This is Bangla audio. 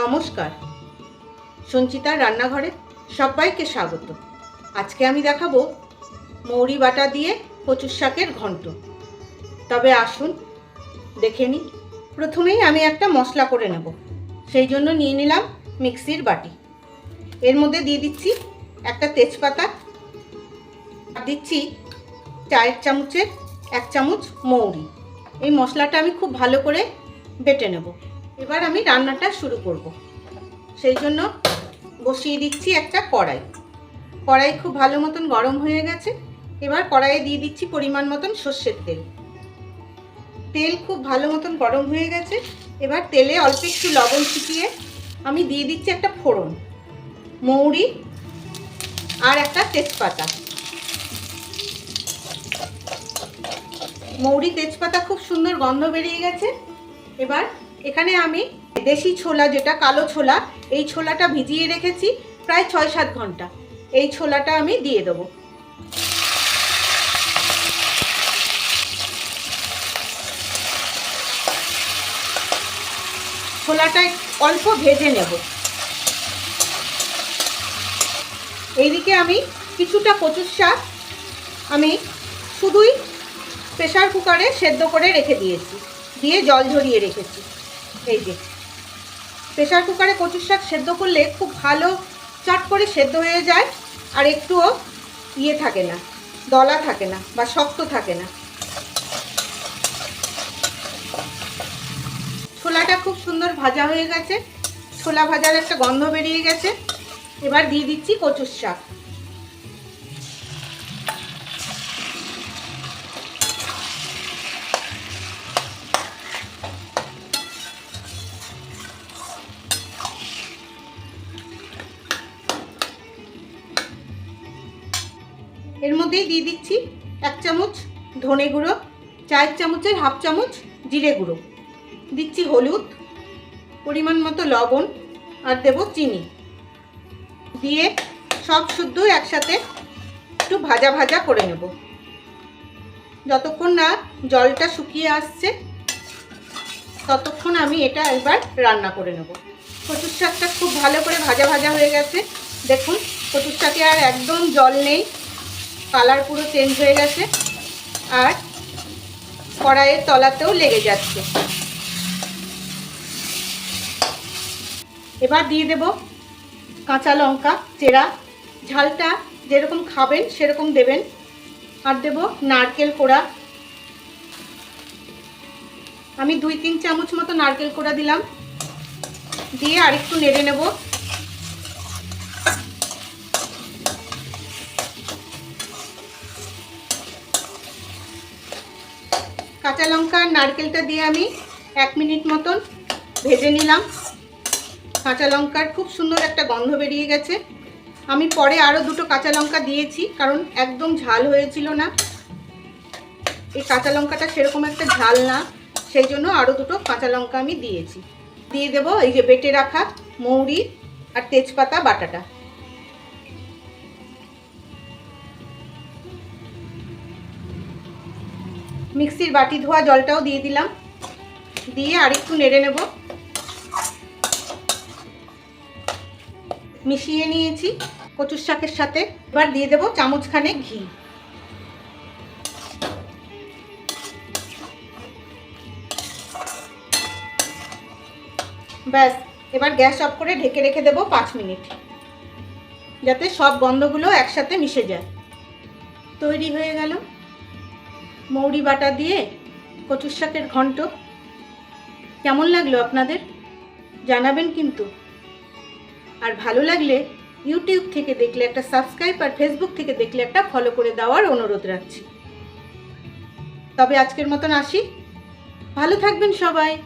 নমস্কার। সঞ্চিতার রান্নাঘরে সবাইকে স্বাগত। আজকে আমি দেখাবো মৌরি বাটা দিয়ে কচুর শাকের ঘন্ট। তবে আসুন, দেখে নিই। প্রথমেই আমি একটা মশলা করে নেব। সেই জন্য নিয়ে নিলাম মিক্সির বাটি। এর মধ্যে দিয়ে দিচ্ছি একটা তেজপাতা। দিচ্ছি চায়ের চামচের এক চামচ মৌরি। এই মশলাটা আমি খুব ভালো করে বেটে নেব। এবার আমি রান্নাটা শুরু করব। সেই জন্য বসিয়ে দিচ্ছি একটা কড়াই। কড়াই খুব ভালো মতন গরম হয়ে গেছে। এবার কড়াইয়ে দিয়ে দিচ্ছি পরিমাণ মতন সর্ষের তেল। তেল খুব ভালো মতন গরম হয়ে গেছে। এবার তেলে অল্প একটু লবণ ছিটিয়ে আমি দিয়ে দিচ্ছি একটা ফোড়ন, মৌরি আর একটা তেজপাতা। মৌরি, তেজপাতা খুব সুন্দর গন্ধ বেরিয়ে গেছে। এবার এখানে আমি দেশি ছোলা যেটা, কালো ছোলা, এই ছোলাটা ভিজিয়ে রেখেছি প্রায় ছয় সাত ঘণ্টা। এই ছোলাটা আমি দিয়ে দেবো। ছোলাটা অল্প ভেজে নেব। এইদিকে আমি কিছুটা কচুর শাক আমি শুধুই প্রেশার কুকারে সেদ্ধ করে রেখে দিয়েছি। দিয়ে জল ঝরিয়ে রেখেছি। এই যে। প্রেশার কুকারে কচুর শাক সেদ্ধ করলে খুব ভালো চট করে সেদ্ধ হয়ে যায় আর একটুও ইয়ে থাকে না, দলা থাকে না বা শক্ত থাকে না। ছোলাটা খুব সুন্দর ভাজা হয়ে গেছে। ছোলা ভাজার একটা গন্ধ বেরিয়ে গেছে। এবার দিয়ে দিচ্ছি কচুর শাক। এর মধ্যেই দিয়ে দিচ্ছি এক চামচ ধনে গুঁড়ো, চার চামচের হাফ চামচ জিরে গুঁড়ো। দিচ্ছি হলুদ, পরিমাণ মতো লবণ আর দেব চিনি। দিয়ে সব শুদ্ধ একসাথে একটু ভাজা ভাজা করে নেব। যতক্ষণ না জলটা শুকিয়ে আসছে, ততক্ষণ আমি এটা একবার রান্না করে নেব। কচুর শাকটা খুব ভালো করে ভাজা ভাজা হয়ে গেছে। দেখুন, কচুর শাকে আর একদম জল নেই। কালার পুরো চেঞ্জ হয়ে গেছে আর কড়াইয়ের তলাতেও লেগে যাচ্ছে। এবার দিয়ে দেব কাঁচা লঙ্কা, চেরা, ঝালটা যেরকম খাবেন সেরকম দেবেন। আর দেব নারকেল কোড়া। আমি দুই তিন চামচ মতো নারকেল কোড়া দিলাম। দিয়ে আরেকটু নেড়ে নেব। কাঁচা লঙ্কা আর নারকেলটা দিয়ে আমি এক মিনিট মতন ভেজে নিলাম। কাঁচা লঙ্কার খুব সুন্দর একটা গন্ধ বেরিয়ে গেছে। আমি পরে আরও দুটো কাঁচা লঙ্কা দিয়েছি, কারণ একদম ঝাল হয়েছিল না। এই কাঁচা লঙ্কাটা সেরকম একটা ঝাল না, সেই জন্য আরও দুটো কাঁচা লঙ্কা আমি দিয়েছি। দিয়ে দেবো এই যে বেটে রাখা মৌরি আর তেজপাতা, বাটাটা। মিক্সির বাটি ধোয়া জলটাও দিয়ে দিলাম। দিয়ে আরেকটু নেড়ে নেব। মিশিয়ে নিয়েছি কচুর শাকের সাথে। এবার দিয়ে দেবো চামচখানে ঘি। ব্যাস, এবার গ্যাস অফ করে ঢেকে রেখে দেবো পাঁচ মিনিট। যাতে সব গন্ধগুলো একসাথে মিশে যায়। তৈরি হয়ে গেল। মৌরি বাটা দিয়ে কচুর শাকের ঘন্ট। কেমন লাগল আপনাদের? জানাবেন কিন্তু। আর ভালো লাগলে ইউটিউব থেকে দেখলে একটা সাবস্ক্রাইব আর ফেসবুক থেকে দেখলে একটা ফলো করে দেওয়ার অনুরোধ রাখছি। তবে আজকের মতন আসি। ভালো থাকবেন সবাই।